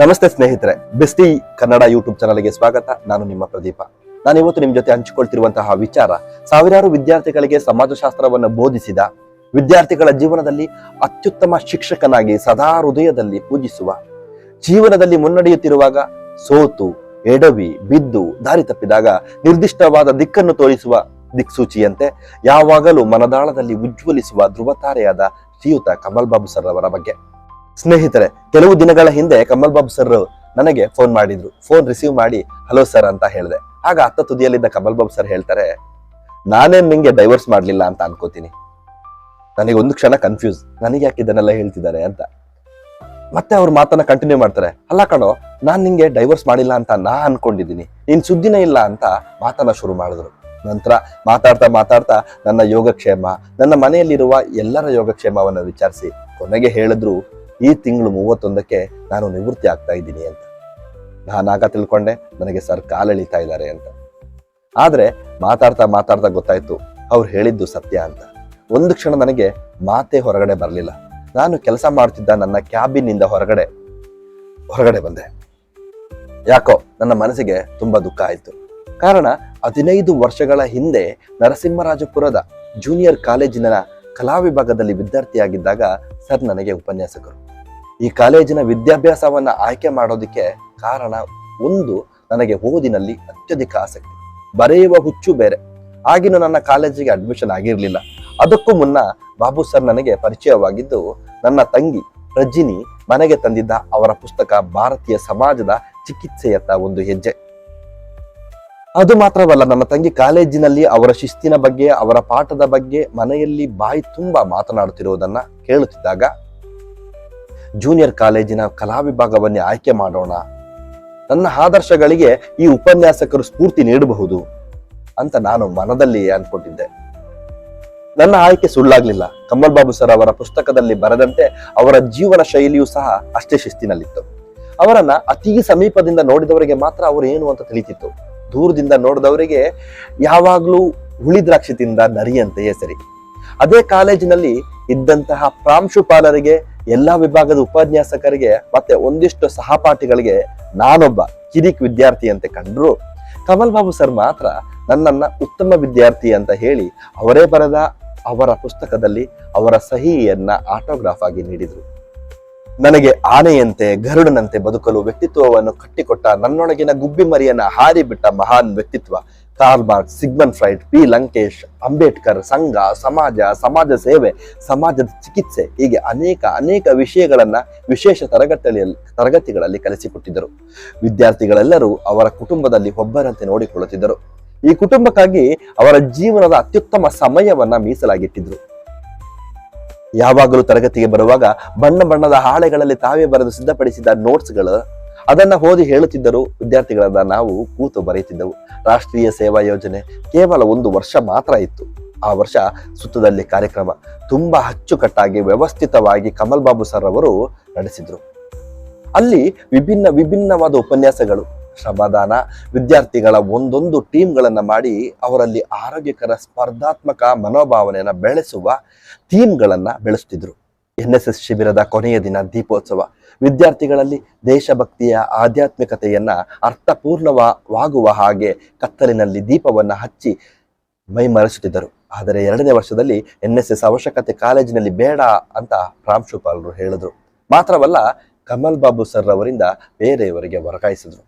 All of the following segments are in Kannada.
ನಮಸ್ತೆ ಸ್ನೇಹಿತರೆ, ಬೆಸ್ಟಿ ಕನ್ನಡ ಯೂಟ್ಯೂಬ್ ಚಾನಲ್ಗೆ ಸ್ವಾಗತ. ನಾನು ನಿಮ್ಮ ಪ್ರದೀಪ. ನಾನು ಇವತ್ತು ನಿಮ್ ಜೊತೆ ಹಂಚಿಕೊಳ್ತಿರುವಂತಹ ವಿಚಾರ, ಸಾವಿರಾರು ವಿದ್ಯಾರ್ಥಿಗಳಿಗೆ ಸಮಾಜಶಾಸ್ತ್ರವನ್ನು ಬೋಧಿಸಿದ, ವಿದ್ಯಾರ್ಥಿಗಳ ಜೀವನದಲ್ಲಿ ಅತ್ಯುತ್ತಮ ಶಿಕ್ಷಕನಾಗಿ ಸದಾ ಹೃದಯದಲ್ಲಿ ಪೂಜಿಸುವ, ಜೀವನದಲ್ಲಿ ಮುನ್ನಡೆಯುತ್ತಿರುವಾಗ ಸೋತು, ಎಡವಿ, ಬಿದ್ದು, ದಾರಿ ತಪ್ಪಿದಾಗ ನಿರ್ದಿಷ್ಟವಾದ ದಿಕ್ಕನ್ನು ತೋರಿಸುವ ದಿಕ್ಸೂಚಿಯಂತೆ ಯಾವಾಗಲೂ ಮನದಾಳದಲ್ಲಿ ಉಜ್ವಲಿಸುವ ಧ್ರುವತಾರೆಯಾದ ಶ್ರೀಯುತ ಕಮಲ್ ಬಾಬು ಸರ್ ಅವರ ಬಗ್ಗೆ. ಸ್ನೇಹಿತರೆ, ಕೆಲವು ದಿನಗಳ ಹಿಂದೆ ಕಮಲ್ ಬಾಬು ಸರ್ ನನಗೆ ಫೋನ್ ಮಾಡಿದ್ರು. ಫೋನ್ ರಿಸೀವ್ ಮಾಡಿ ಹಲೋ ಸರ್ ಅಂತ ಹೇಳಿದೆ. ಆಗ ಅತ್ತ ತುದಿಯಲ್ಲಿದ್ದ ಕಮಲ್ ಬಾಬು ಸರ್ ಹೇಳ್ತಾರೆ ನಾನೇನ್ ನಿಂಗೆ ಡೈವರ್ಸ್ ಮಾಡ್ಲಿಲ್ಲ ಅಂತ ಅನ್ಕೋತೀನಿ. ನನಗೆ ಒಂದು ಕ್ಷಣ ಕನ್ಫ್ಯೂಸ್ ನನಗೆ ಯಾಕೆ ಇದನ್ನೆಲ್ಲ ಹೇಳ್ತಿದ್ದಾರೆ ಅಂತ. ಮತ್ತೆ ಅವ್ರ ಮಾತನ್ನ ಕಂಟಿನ್ಯೂ ಮಾಡ್ತಾರೆ, ಅಲ್ಲ ಕಣೋ, ನಾನ್ ನಿಂಗೆ ಡೈವರ್ಸ್ ಮಾಡಿಲ್ಲ ಅಂತ ನಾ ಅನ್ಕೊಂಡಿದ್ದೀನಿ. ನೀನ್ ಸುದ್ದಿನೇ ಇಲ್ಲ ಅಂತ ಮಾತನ್ನ ಶುರು ಮಾಡಿದ್ರು. ನಂತರ ಮಾತಾಡ್ತಾ ಮಾತಾಡ್ತಾ ನನ್ನ ಯೋಗಕ್ಷೇಮ, ನನ್ನ ಮನೆಯಲ್ಲಿರುವ ಎಲ್ಲರ ಯೋಗಕ್ಷೇಮವನ್ನು ವಿಚಾರಿಸಿ ಕೊನೆಗೆ ಹೇಳಿದ್ರು ಈ ತಿಂಗಳು ಮೂವತ್ತೊಂದಕ್ಕೆ ನಾನು ನಿವೃತ್ತಿ ಆಗ್ತಾ ಇದ್ದೀನಿ ಅಂತ. ನಾನಾಗ ತಿಳ್ಕೊಂಡೆ, ನನಗೆ ಸರ್ ಕಾಲೆಳಿತಾ ಇದ್ದಾರೆ ಅಂತ. ಆದ್ರೆ ಮಾತಾಡ್ತಾ ಮಾತಾಡ್ತಾ ಗೊತ್ತಾಯ್ತು, ಅವ್ರು ಹೇಳಿದ್ದು ಸತ್ಯ ಅಂತ. ಒಂದು ಕ್ಷಣ ನನಗೆ ಮಾತೇ ಹೊರಗಡೆ ಬರಲಿಲ್ಲ. ನಾನು ಕೆಲಸ ಮಾಡ್ತಿದ್ದ ನನ್ನ ಕ್ಯಾಬಿನಿಂದ ಹೊರಗಡೆ ಹೊರಗಡೆ ಬಂದೆ. ಯಾಕೋ ನನ್ನ ಮನಸ್ಸಿಗೆ ತುಂಬಾ ದುಃಖ ಆಯಿತು. ಕಾರಣ ಹದಿನೈದು ವರ್ಷಗಳ ಹಿಂದೆ ನರಸಿಂಹರಾಜಪುರದ ಜೂನಿಯರ್ ಕಾಲೇಜಿನ ಕಲಾ ವಿಭಾಗದಲ್ಲಿ ವಿದ್ಯಾರ್ಥಿಯಾಗಿದ್ದಾಗ ಸರ್ ನನಗೆ ಉಪನ್ಯಾಸಕರು. ಈ ಕಾಲೇಜಿನ ವಿದ್ಯಾಭ್ಯಾಸವನ್ನ ಆಯ್ಕೆ ಮಾಡೋದಕ್ಕೆ ಕಾರಣ ಒಂದು ನನಗೆ ಓದಿನಲ್ಲಿ ಅತ್ಯಧಿಕ ಆಸಕ್ತಿ. ಬರೆಯುವ ಹುಚ್ಚು ಬೇರೆ. ಆಗಿನೂ ನನ್ನ ಕಾಲೇಜಿಗೆ ಅಡ್ಮಿಷನ್ ಆಗಿರಲಿಲ್ಲ. ಅದಕ್ಕೂ ಮುನ್ನ ಬಾಬು ಸರ್ ನನಗೆ ಪರಿಚಯವಾಗಿದ್ದು ನನ್ನ ತಂಗಿ ರಜಿನಿ ಮನೆಗೆ ತಂದಿದ್ದ ಅವರ ಪುಸ್ತಕ ಭಾರತೀಯ ಸಮಾಜದ ಚಿಕಿತ್ಸೆಯತ್ತ ಒಂದು ಹೆಜ್ಜೆ. ಅದು ಮಾತ್ರವಲ್ಲ, ನನ್ನ ತಂಗಿ ಕಾಲೇಜಿನಲ್ಲಿ ಅವರ ಶಿಸ್ತಿನ ಬಗ್ಗೆ, ಅವರ ಪಾಠದ ಬಗ್ಗೆ ಮನೆಯಲ್ಲಿ ಬಾಯಿ ತುಂಬಾ ಮಾತನಾಡುತ್ತಿರುವುದನ್ನ ಕೇಳುತ್ತಿದ್ದಾಗ ಜೂನಿಯರ್ ಕಾಲೇಜಿನ ಕಲಾ ವಿಭಾಗವನ್ನೇ ಆಯ್ಕೆ ಮಾಡೋಣ. ನನ್ನ ಆದರ್ಶಗಳಿಗೆ ಈ ಉಪನ್ಯಾಸಕರು ಸ್ಫೂರ್ತಿ ನೀಡಬಹುದು ಅಂತ ನಾನು ಮನದಲ್ಲಿ ಅನ್ಕೊಂಡಿದ್ದೆ ನನ್ನ ಆಯ್ಕೆ ಸುಳ್ಳಾಗ್ಲಿಲ್ಲ. ಕಮಲ್ ಬಾಬು ಸರ್ ಅವರ ಪುಸ್ತಕದಲ್ಲಿ ಬರೆದಂತೆ ಅವರ ಜೀವನ ಶೈಲಿಯೂ ಸಹ ಅಷ್ಟೇ ಶಿಸ್ತಿನಲ್ಲಿತ್ತು. ಅವರನ್ನ ಅತಿ ಸಮೀಪದಿಂದ ನೋಡಿದವರಿಗೆ ಮಾತ್ರ ಅವರು ಏನು ಅಂತ ತಿಳಿತಿತ್ತು. ದೂರದಿಂದ ನೋಡಿದವರಿಗೆ ಯಾವಾಗ್ಲೂ ಹುಳಿ ತಿಂದ ನರಿಯಂತೆಯೇ ಸರಿ. ಅದೇ ಕಾಲೇಜಿನಲ್ಲಿ ಇದ್ದಂತಹ ಪ್ರಾಂಶುಪಾಲರಿಗೆ ಎಲ್ಲಾ ವಿಭಾಗದ ಉಪನ್ಯಾಸಕರಿಗೆ ಮತ್ತೆ ಒಂದಿಷ್ಟು ಸಹಪಾಠಿಗಳಿಗೆ ನಾನೊಬ್ಬ ಕಿರಿಕ್ ವಿದ್ಯಾರ್ಥಿ ಅಂತ ಕಂಡ್ರು. ಕಮಲ್ ಬಾಬು ಸರ್ ಮಾತ್ರ ನನ್ನನ್ನ ಉತ್ತಮ ವಿದ್ಯಾರ್ಥಿ ಅಂತ ಹೇಳಿ ಅವರೇ ಬರೆದ ಅವರ ಪುಸ್ತಕದಲ್ಲಿ ಅವರ ಸಹಿಯನ್ನ ಆಟೋಗ್ರಾಫ್ ಆಗಿ ನೀಡಿದ್ರು. ನನಗೆ ಆನೆಯಂತೆ, ಗರುಡನಂತೆ ಬದುಕಲು ವ್ಯಕ್ತಿತ್ವವನ್ನು ಕಟ್ಟಿಕೊಟ್ಟ ನನ್ನೊಳಗಿನ ಗುಬ್ಬಿ ಮರಿಯನ್ನ ಹಾರಿಬಿಟ್ಟ ಮಹಾನ್ ವ್ಯಕ್ತಿತ್ವ Karl Marx Sigmund Freud, P. Lankesh, Ambedkar ಸಂಘ, ಸಮಾಜ ಸಮಾಜ ಸೇವೆ, ಸಮಾಜದ ಚಿಕಿತ್ಸೆ ಹೀಗೆ ಅನೇಕ ಅನೇಕ ವಿಷಯಗಳನ್ನು ವಿಶೇಷ ತರಗತಿಯಲ್ಲಿ, ತರಗತಿಗಳಲ್ಲಿ ಕಲಿಸಿಕೊಟ್ಟಿದ್ದರು. ವಿದ್ಯಾರ್ಥಿಗಳೆಲ್ಲರೂ ಅವರ ಕುಟುಂಬದಲ್ಲಿ ಒಬ್ಬರಂತೆ ನೋಡಿಕೊಳ್ಳುತ್ತಿದ್ದರು. ಈ ಕುಟುಂಬಕ್ಕಾಗಿ ಅವರ ಜೀವನದ ಅತ್ಯುತ್ತಮ ಸಮಯವನ್ನ ಮೀಸಲಾಗಿಟ್ಟಿದ್ರು. ಯಾವಾಗಲೂ ತರಗತಿಗೆ ಬರುವಾಗ ಬಣ್ಣ ಬಣ್ಣದ ಹಾಳೆಗಳಲ್ಲಿ ತಾವೇ ಬರೆದು ಸಿದ್ಧಪಡಿಸಿದ ನೋಟ್ಸ್ಗಳು ಅದನ್ನ ಓದಿ ಹೇಳುತ್ತಿದ್ದರು ವಿದ್ಯಾರ್ಥಿಗಳಾದ ನಾವು ಕೂತು ಬರೆಯುತ್ತಿದ್ದೆವು. ರಾಷ್ಟ್ರೀಯ ಸೇವಾ ಯೋಜನೆ ಕೇವಲ ಒಂದು ವರ್ಷ ಮಾತ್ರ ಇತ್ತು. ಆ ವರ್ಷ ಸುತ್ತದಲ್ಲಿ ಕಾರ್ಯಕ್ರಮ. ತುಂಬಾ ಅಚ್ಚುಕಟ್ಟಾಗಿ ವ್ಯವಸ್ಥಿತವಾಗಿ ಕಮಲ್ ಬಾಬು ಸರ್ ಅವರು ನಡೆಸಿದ್ರು. ಅಲ್ಲಿ ವಿಭಿನ್ನ ವಿಭಿನ್ನವಾದ ಉಪನ್ಯಾಸಗಳು, ಶ್ರಮದಾನ, ವಿದ್ಯಾರ್ಥಿಗಳ ಒಂದೊಂದು ಟೀಮ್ಗಳನ್ನು ಮಾಡಿ ಅವರಲ್ಲಿ ಆರೋಗ್ಯಕರ, ಸ್ಪರ್ಧಾತ್ಮಕ ಮನೋಭಾವನೆಯನ್ನು ಬೆಳೆಸುವ ಥೀಮ್ಗಳನ್ನು ಬೆಳೆಸ್ತಿದ್ರು. ಎನ್ ಎಸ್ ಎಸ್ ಶಿಬಿರದ ಕೊನೆಯ ದಿನ ದೀಪೋತ್ಸವ. ವಿದ್ಯಾರ್ಥಿಗಳಲ್ಲಿ ದೇಶಭಕ್ತಿಯ ಆಧ್ಯಾತ್ಮಿಕತೆಯನ್ನ ಅರ್ಥಪೂರ್ಣವಾಗುವ ಹಾಗೆ ಕತ್ತಲಿನಲ್ಲಿ ದೀಪವನ್ನ ಹಚ್ಚಿ ಮೈಮರೆಸುತ್ತಿದ್ದರು. ಆದರೆ ಎರಡನೇ ವರ್ಷದಲ್ಲಿ ಎನ್ ಎಸ್ ಎಸ್ ಅವಶ್ಯಕತೆ ಕಾಲೇಜಿನಲ್ಲಿ ಬೇಡ ಅಂತ ಪ್ರಾಂಶುಪಾಲರು ಹೇಳಿದರು. ಮಾತ್ರವಲ್ಲ, ಕಮಲ್ ಬಾಬು ಸರ್ ಅವರಿಂದ ಬೇರೆಯವರಿಗೆ ವರ್ಗಾಯಿಸಿದರು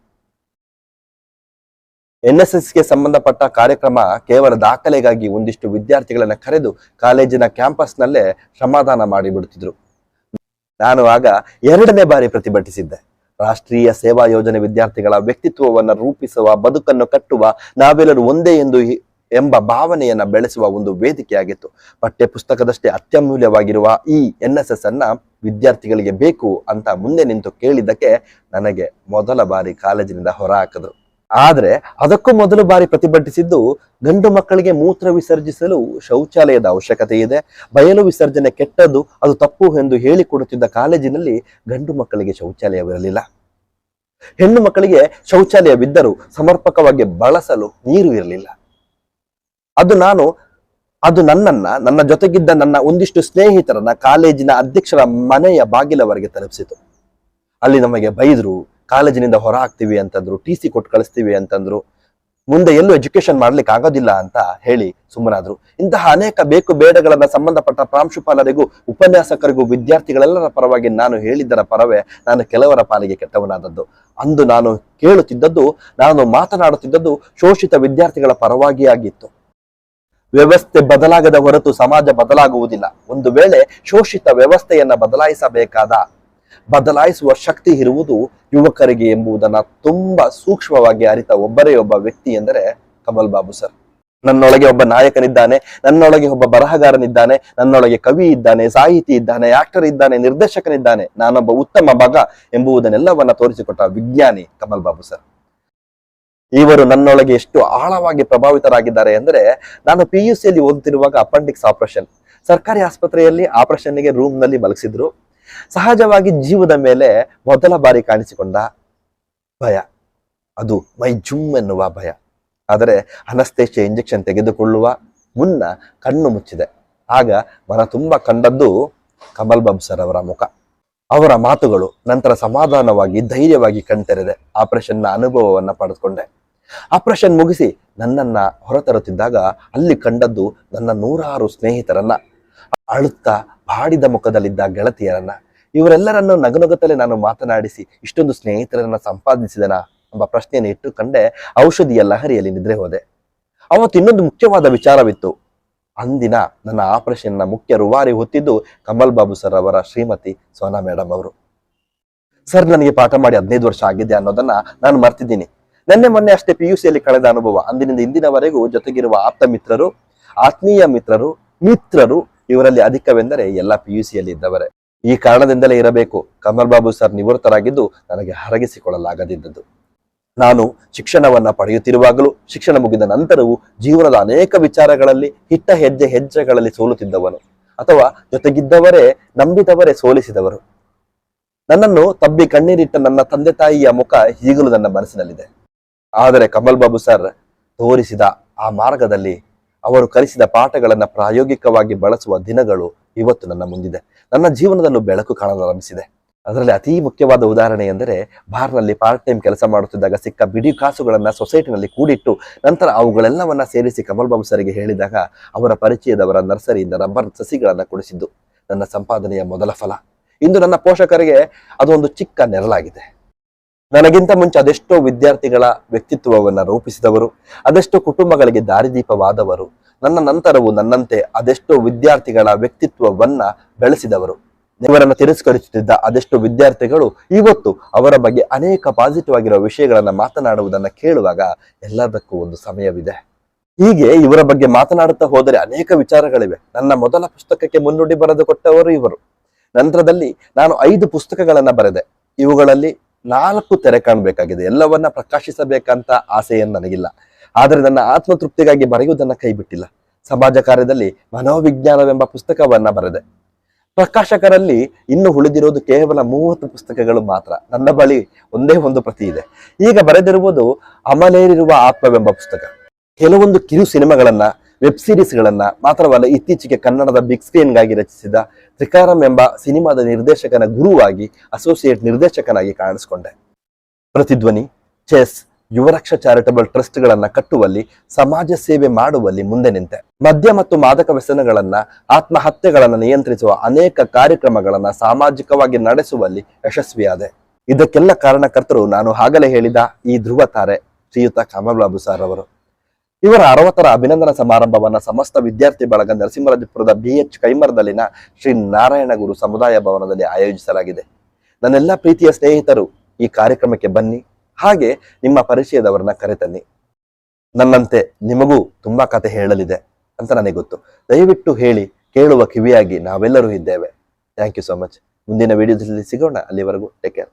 ಎನ್ ಎಸ್ ಎಸ್ಗೆ ಸಂಬಂಧಪಟ್ಟ ಕಾರ್ಯಕ್ರಮ ಕೇವಲ ದಾಖಲೆಗಾಗಿ ಒಂದಿಷ್ಟು ವಿದ್ಯಾರ್ಥಿಗಳನ್ನು ಕರೆದು ಕಾಲೇಜಿನ ಕ್ಯಾಂಪಸ್ನಲ್ಲೇ ಶ್ರಮದಾನ ಮಾಡಿಬಿಡುತ್ತಿದ್ರು ನಾನು ಆಗ ಎರಡನೇ ಬಾರಿ ಪ್ರತಿಭಟಿಸಿದ್ದೆ. ರಾಷ್ಟ್ರೀಯ ಸೇವಾ ಯೋಜನೆ ವಿದ್ಯಾರ್ಥಿಗಳ ವ್ಯಕ್ತಿತ್ವವನ್ನು ರೂಪಿಸುವ, ಬದುಕನ್ನು ಕಟ್ಟುವ, ನಾವೆಲ್ಲರೂ ಒಂದೇ ಎಂದು ಎಂಬ ಭಾವನೆಯನ್ನ ಬೆಳೆಸುವ ಒಂದು ವೇದಿಕೆಯಾಗಿತ್ತು. ಪಠ್ಯ ಪುಸ್ತಕದಷ್ಟೇ ಅತ್ಯಮೂಲ್ಯವಾಗಿರುವ ಈ ಎನ್ ಎಸ್ ಎಸ್ ಅನ್ನ ವಿದ್ಯಾರ್ಥಿಗಳಿಗೆ ಬೇಕು ಅಂತ ಮುಂದೆ ನಿಂತು ಕೇಳಿದ್ದಕ್ಕೆ ನನಗೆ ಮೊದಲ ಬಾರಿ ಕಾಲೇಜಿನಿಂದ ಹೊರ ಹಾಕಿದ್ರು ಆದ್ರೆ ಅದಕ್ಕೂ ಮೊದಲು ಬಾರಿ ಪ್ರತಿಭಟಿಸಿದ್ದು ಗಂಡು ಮಕ್ಕಳಿಗೆ ಮೂತ್ರ ವಿಸರ್ಜಿಸಲು ಶೌಚಾಲಯದ ಅವಶ್ಯಕತೆ ಇದೆ. ಬಯಲು ವಿಸರ್ಜನೆ ಕೆಟ್ಟದ್ದು, ಅದು ತಪ್ಪು ಎಂದು ಹೇಳಿಕೊಡುತ್ತಿದ್ದ ಕಾಲೇಜಿನಲ್ಲಿ ಗಂಡು ಮಕ್ಕಳಿಗೆ ಶೌಚಾಲಯವಿರಲಿಲ್ಲ. ಹೆಣ್ಣು ಮಕ್ಕಳಿಗೆ ಶೌಚಾಲಯವಿದ್ದರೂ ಸಮರ್ಪಕವಾಗಿ ಬಳಸಲು ನೀರು ಇರಲಿಲ್ಲ. ಅದು ನಾನು, ಅದು ನನ್ನನ್ನ, ನನ್ನ ಜೊತೆಗಿದ್ದ ನನ್ನ ಒಂದಿಷ್ಟು ಸ್ನೇಹಿತರನ್ನ ಕಾಲೇಜಿನ ಅಧ್ಯಕ್ಷರ ಮನೆಯ ಬಾಗಿಲವರೆಗೆ ತಲುಪಿಸಿತು. ಅಲ್ಲಿ ನಮಗೆ ಬೈದ್ರು ಕಾಲೇಜಿನಿಂದ ಹೊರ ಹಾಕ್ತೀವಿ ಅಂತಂದ್ರು ಟಿ ಸಿ ಕೊಟ್ಟು ಕಳಿಸ್ತೀವಿ ಅಂತಂದ್ರು, ಮುಂದೆ ಎಲ್ಲೂ ಎಜುಕೇಶನ್ ಮಾಡ್ಲಿಕ್ಕೆ ಆಗೋದಿಲ್ಲ ಅಂತ ಹೇಳಿ ಸುಮ್ಮನಾದ್ರು. ಇಂತಹ ಅನೇಕ ಬೇಕು ಬೇಡಗಳನ್ನ ಸಂಬಂಧಪಟ್ಟ ಪ್ರಾಂಶುಪಾಲರಿಗೂ, ಉಪನ್ಯಾಸಕರಿಗೂ, ವಿದ್ಯಾರ್ಥಿಗಳೆಲ್ಲರ ಪರವಾಗಿ ನಾನು ಹೇಳಿದ್ದರ ಪರವೇ ನಾನು ಕೆಲವರ ಪಾಲಿಗೆ ಕೆಟ್ಟವನಾದದ್ದು. ಅಂದು ನಾನು ಕೇಳುತ್ತಿದ್ದದ್ದು, ನಾನು ಮಾತನಾಡುತ್ತಿದ್ದದ್ದು ಶೋಷಿತ ವಿದ್ಯಾರ್ಥಿಗಳ ಪರವಾಗಿ ಆಗಿತ್ತು. ವ್ಯವಸ್ಥೆ ಬದಲಾಗದ ಹೊರತು ಸಮಾಜ ಬದಲಾಗುವುದಿಲ್ಲ. ಒಂದು ವೇಳೆ ಶೋಷಿತ ವ್ಯವಸ್ಥೆಯನ್ನ ಬದಲಾಯಿಸಬೇಕಾದ ಬದಲಾಯಿಸುವ ಶಕ್ತಿ ಇರುವುದು ಯುವಕರಿಗೆ ಎಂಬುದನ್ನ ತುಂಬಾ ಸೂಕ್ಷ್ಮವಾಗಿ ಅರಿತ ಒಬ್ಬರೇ ಒಬ್ಬ ವ್ಯಕ್ತಿ ಎಂದರೆ ಕಮಲ್ ಬಾಬು ಸರ್. ನನ್ನೊಳಗೆ ಒಬ್ಬ ನಾಯಕನಿದ್ದಾನೆ, ನನ್ನೊಳಗೆ ಒಬ್ಬ ಬರಹಗಾರನಿದ್ದಾನೆ, ನನ್ನೊಳಗೆ ಕವಿ ಇದ್ದಾನೆ, ಸಾಹಿತಿ ಇದ್ದಾನೆ ಆಕ್ಟರ್ ಇದ್ದಾನೆ, ನಿರ್ದೇಶಕನಿದ್ದಾನೆ, ನಾನೊಬ್ಬ ಉತ್ತಮ ಮಗ ಎಂಬುದನ್ನೆಲ್ಲವನ್ನ ತೋರಿಸಿಕೊಟ್ಟ ವಿಜ್ಞಾನಿ ಕಮಲ್ ಬಾಬು ಸರ್. ಇವರು ನನ್ನೊಳಗೆ ಎಷ್ಟು ಆಳವಾಗಿ ಪ್ರಭಾವಿತರಾಗಿದ್ದಾರೆ ಅಂದರೆ ನಾನು ಪಿ ಯು ಸಿಯಲ್ಲಿ ಅಪೆಂಡಿಕ್ಸ್ ಆಪರೇಷನ್ ಸರ್ಕಾರಿ ಆಸ್ಪತ್ರೆಯಲ್ಲಿ ಆಪರೇಷನ್ಗೆ ರೂಮ್ನಲ್ಲಿ ಮಲಗಿಸಿದ್ರು. ಸಹಜವಾಗಿ ಜೀವದ ಮೇಲೆ ಮೊದಲ ಬಾರಿ ಕಾಣಿಸಿಕೊಂಡ ಭಯ. ಅದು ಮೈ ಜುಮ್ ಎನ್ನುವ ಭಯ. ಆದರೆ ಅನಸ್ತೇಶ ಇಂಜೆಕ್ಷನ್ ತೆಗೆದುಕೊಳ್ಳುವ ಮುನ್ನ ಕಣ್ಣು ಮುಚ್ಚಿದೆ. ಆಗ ಮನ ತುಂಬ ಕಂಡದ್ದು ಕಮಲ್ ಬಾಬ್ ಸರ್ ಅವರ ಮುಖ. ಅವರ ಮಾತುಗಳು ನಂತರ ಸಮಾಧಾನವಾಗಿ, ಧೈರ್ಯವಾಗಿ ಕಣ್ತೆರೆದೆ ಆಪರೇಷನ್ನ ಅನುಭವವನ್ನ ಪಡೆದುಕೊಂಡೆ. ಆಪರೇಷನ್ ಮುಗಿಸಿ ನನ್ನನ್ನ ಹೊರತರುತ್ತಿದ್ದಾಗ ಅಲ್ಲಿ ಕಂಡದ್ದು ನನ್ನ ನೂರಾರು ಸ್ನೇಹಿತರನ್ನ. ಅಳುತ್ತಾ ಬಾಡಿದ ಮುಖದಲ್ಲಿದ್ದ ಗೆಳತಿಯರನ್ನ, ಇವರೆಲ್ಲರನ್ನು ನಗುನಗುತ್ತಲೇ ನಾನು ಮಾತನಾಡಿಸಿ ಇಷ್ಟೊಂದು ಸ್ನೇಹಿತರನ್ನ ಸಂಪಾದಿಸಿದನ ಎಂಬ ಪ್ರಶ್ನೆಯನ್ನು ಇಟ್ಟುಕೊಂಡೆ ಔಷಧಿಯ ಲಹರಿಯಲ್ಲಿ ನಿದ್ರೆ ಹೋದೆ. ಅವತ್ತು ಇನ್ನೊಂದು ಮುಖ್ಯವಾದ ವಿಚಾರವಿತ್ತು. ಅಂದಿನ ನನ್ನ ಆಪರೇಷನ್ನ ಮುಖ್ಯ ರುವಾರಿ ಹೊತ್ತಿದ್ದು ಕಮಲ್ ಬಾಬು ಸರ್ ಅವರ ಶ್ರೀಮತಿ ಸೋನಾ ಮೇಡಮ್ ಅವರು. ಸರ್, ನನಗೆ ಪಾಠ ಮಾಡಿ ಹದಿನೈದು ವರ್ಷ ಆಗಿದೆ ಅನ್ನೋದನ್ನ ನಾನು ಮರ್ತಿದ್ದೀನಿ. ನಿನ್ನೆ ಮೊನ್ನೆ ಅಷ್ಟೇ ಪಿ ಯು ಕಳೆದ ಅನುಭವ. ಅಂದಿನಿಂದ ಇಂದಿನವರೆಗೂ ಜೊತೆಗಿರುವ ಆಪ್ತ ಮಿತ್ರರು, ಆತ್ಮೀಯ ಮಿತ್ರರು ಮಿತ್ರರು ಇವರಲ್ಲಿ ಅಧಿಕವೆಂದರೆ ಎಲ್ಲ ಪಿ ಯು ಸಿಯಲ್ಲಿ ಇದ್ದವರೇ. ಈ ಕಾರಣದಿಂದಲೇ ಇರಬೇಕು. ಕಮಲ್ ಬಾಬು ಸರ್ ನಿವೃತ್ತರಾಗಿದ್ದು ನನಗೆ ಹರಗಿಸಿಕೊಳ್ಳಲಾಗದಿದ್ದದ್ದು. ನಾನು ಶಿಕ್ಷಣವನ್ನ ಪಡೆಯುತ್ತಿರುವಾಗಲೂ ಶಿಕ್ಷಣ ಮುಗಿದ ನಂತರವೂ ಜೀವನದ ಅನೇಕ ವಿಚಾರಗಳಲ್ಲಿ ಹಿಟ್ಟ ಹೆಜ್ಜೆ ಹೆಜ್ಜೆಗಳಲ್ಲಿ ಸೋಲುತ್ತಿದ್ದವನು. ಅಥವಾ ಜೊತೆಗಿದ್ದವರೇ ನಂಬಿದವರೇ ಸೋಲಿಸಿದವರು. ನನ್ನನ್ನು ತಬ್ಬಿ ಕಣ್ಣೀರಿಟ್ಟ ನನ್ನ ತಂದೆ ತಾಯಿಯ ಮುಖ ಈಗಲೂ ನನ್ನ ಮನಸ್ಸಿನಲ್ಲಿದೆ. ಆದರೆ ಕಮಲ್ ಬಾಬು ಸರ್ ತೋರಿಸಿದ ಆ ಮಾರ್ಗದಲ್ಲಿ ಅವರು ಕಲಿಸಿದ ಪಾಠಗಳನ್ನು ಪ್ರಾಯೋಗಿಕವಾಗಿ ಬಳಸುವ ದಿನಗಳು ಇವತ್ತು ನನ್ನ ಮುಂದಿದೆ. ನನ್ನ ಜೀವನದಲ್ಲೂ ಬೆಳಕು ಕಾಣಲಾರಂಭಿಸಿದೆ. ಅದರಲ್ಲಿ ಅತಿ ಮುಖ್ಯವಾದ ಉದಾಹರಣೆ ಎಂದರೆ, ಬಾರ್ನಲ್ಲಿ ಪಾರ್ಟ್ ಟೈಮ್ ಕೆಲಸ ಮಾಡುತ್ತಿದ್ದಾಗ ಸಿಕ್ಕ ಬಿಡಿ ಕಾಸುಗಳನ್ನು ಸೊಸೈಟಿನಲ್ಲಿ ಕೂಡಿಟ್ಟು ನಂತರ ಅವುಗಳೆಲ್ಲವನ್ನ ಸೇರಿಸಿ ಕಮಲ್ ಬಾಬು ಸರಿಗೆ ಹೇಳಿದಾಗ ಅವರ ಪರಿಚಯದವರ ನರ್ಸರಿಯಿಂದ ರಬ್ಬರ್ ಸಸಿಗಳನ್ನು ಕೊಡಿಸಿದ್ದು ನನ್ನ ಸಂಪಾದನೆಯ ಮೊದಲ ಫಲ. ಇಂದು ನನ್ನ ಪೋಷಕರಿಗೆ ಅದೊಂದು ಚಿಕ್ಕ ನೆರಳಾಗಿದೆ. ನನಗಿಂತ ಮುಂಚೆ ಅದೆಷ್ಟೋ ವಿದ್ಯಾರ್ಥಿಗಳ ವ್ಯಕ್ತಿತ್ವವನ್ನ ರೂಪಿಸಿದವರು, ಅದೆಷ್ಟೋ ಕುಟುಂಬಗಳಿಗೆ ದಾರಿದೀಪವಾದವರು, ನನ್ನ ನಂತರವು ನನ್ನಂತೆ ಅದೆಷ್ಟೋ ವಿದ್ಯಾರ್ಥಿಗಳ ವ್ಯಕ್ತಿತ್ವವನ್ನ ಬೆಳೆಸಿದವರು. ಇವರನ್ನು ತಿರಸ್ಕರಿಸುತ್ತಿದ್ದ ಅದೆಷ್ಟೋ ವಿದ್ಯಾರ್ಥಿಗಳು ಇವತ್ತು ಅವರ ಬಗ್ಗೆ ಅನೇಕ ಪಾಸಿಟಿವ್ ಆಗಿರೋ ವಿಷಯಗಳನ್ನ ಮಾತನಾಡುವುದನ್ನ ಕೇಳುವಾಗ ಎಲ್ಲದಕ್ಕೂ ಒಂದು ಸಮಯವಿದೆ. ಹೀಗೆ ಇವರ ಬಗ್ಗೆ ಮಾತನಾಡುತ್ತಾ ಹೋದರೆ ಅನೇಕ ವಿಚಾರಗಳಿವೆ. ನನ್ನ ಮೊದಲ ಪುಸ್ತಕಕ್ಕೆ ಮುನ್ನುಡಿ ಬರೆದು ಕೊಟ್ಟವರು ಇವರು. ನಂತರದಲ್ಲಿ ನಾನು ಐದು ಪುಸ್ತಕಗಳನ್ನ ಬರೆದೆ. ಇವುಗಳಲ್ಲಿ ನಾಲ್ಕು ತೆರೆ ಕಾಣಬೇಕಾಗಿದೆ. ಎಲ್ಲವನ್ನ ಪ್ರಕಾಶಿಸಬೇಕಂತ ಆಸೆಯನ್ನು ನನಗಿಲ್ಲ. ಆದರೆ ನನ್ನ ಆತ್ಮತೃಪ್ತಿಗಾಗಿ ಬರೆಯುವುದನ್ನು ಕೈ ಬಿಟ್ಟಿಲ್ಲ. ಸಮಾಜ ಕಾರ್ಯದಲ್ಲಿ ಮನೋವಿಜ್ಞಾನವೆಂಬ ಪುಸ್ತಕವನ್ನ ಬರೆದೆ. ಪ್ರಕಾಶಕರಲ್ಲಿ ಇನ್ನು ಉಳಿದಿರುವುದು ಕೇವಲ ಮೂವತ್ತು ಪುಸ್ತಕಗಳು ಮಾತ್ರ. ನನ್ನ ಬಳಿ ಒಂದೇ ಒಂದು ಪ್ರತಿ ಇದೆ. ಈಗ ಬರೆದಿರುವುದು ಅಮಲೇರಿರುವ ಆತ್ಮವೆಂಬ ಪುಸ್ತಕ. ಕೆಲವೊಂದು ಕಿರು ಸಿನಿಮಾಗಳನ್ನ ವೆಬ್ ಸಿರೀಸ್ಗಳನ್ನ ಮಾತ್ರವಲ್ಲ ಇತ್ತೀಚೆಗೆ ಕನ್ನಡದ ಬಿಗ್ ಸ್ಕ್ರೀನ್ಗಾಗಿ ರಚಿಸಿದ ತ್ರಿಕಾರಂ ಎಂಬ ಸಿನಿಮಾದ ನಿರ್ದೇಶಕನ ಗುರುವಾಗಿ ಅಸೋಸಿಯೇಟ್ ನಿರ್ದೇಶಕನಾಗಿ ಕಾಣಿಸಿಕೊಂಡೆ. ಪ್ರತಿಧ್ವನಿ, ಚೆಸ್, ಯುವರಕ್ಷ ಚಾರಿಟಬಲ್ ಟ್ರಸ್ಟ್ಗಳನ್ನ ಕಟ್ಟುವಲ್ಲಿ, ಸಮಾಜ ಸೇವೆ ಮಾಡುವಲ್ಲಿ ಮುಂದೆ ನಿಂತೆ. ಮದ್ಯ ಮತ್ತು ಮಾದಕ ವ್ಯಸನಗಳನ್ನ, ಆತ್ಮಹತ್ಯೆಗಳನ್ನ ನಿಯಂತ್ರಿಸುವ ಅನೇಕ ಕಾರ್ಯಕ್ರಮಗಳನ್ನ ಸಾಮಾಜಿಕವಾಗಿ ನಡೆಸುವಲ್ಲಿ ಯಶಸ್ವಿಯಾದೆ. ಇದಕ್ಕೆಲ್ಲ ಕಾರಣಕರ್ತರು ನಾನು ಆಗಲೇ ಹೇಳಿದ ಈ ಧ್ರುವ ತಾರೆ, ಶ್ರೀಯುತ ಕಮಲ್ ಬಾಬು ಸರ್ ಅವರು. ಇವರ ಅರವತ್ತರ ಅಭಿನಂದನಾ ಸಮಾರಂಭವನ್ನ ಸಮಸ್ತ ವಿದ್ಯಾರ್ಥಿ ಬಳಗ ನರಸಿಂಹರಾಜಪುರದ ಬಿ ಎಚ್ ಕೈಮರದಲ್ಲಿನ ಶ್ರೀ ನಾರಾಯಣ ಗುರು ಸಮುದಾಯ ಭವನದಲ್ಲಿ ಆಯೋಜಿಸಲಾಗಿದೆ. ನನ್ನೆಲ್ಲ ಪ್ರೀತಿಯ ಸ್ನೇಹಿತರು, ಈ ಕಾರ್ಯಕ್ರಮಕ್ಕೆ ಬನ್ನಿ, ಹಾಗೆ ನಿಮ್ಮ ಪರಿಚಯದವರನ್ನ ಕರೆತನ್ನಿ. ನನ್ನಂತೆ ನಿಮಗೂ ತುಂಬಾ ಕತೆ ಹೇಳಲಿದೆ ಅಂತ ನನಗೆ ಗೊತ್ತು. ದಯವಿಟ್ಟು ಹೇಳಿ, ಕೇಳುವ ಕಿವಿಯಾಗಿ ನಾವೆಲ್ಲರೂ ಇದ್ದೇವೆ. ಥ್ಯಾಂಕ್ ಯು ಸೋ ಮಚ್ ಮುಂದಿನ ವಿಡಿಯೋದಲ್ಲಿ ಸಿಗೋಣ. ಅಲ್ಲಿವರೆಗೂ ಟೇಕ್ ಕೇರ್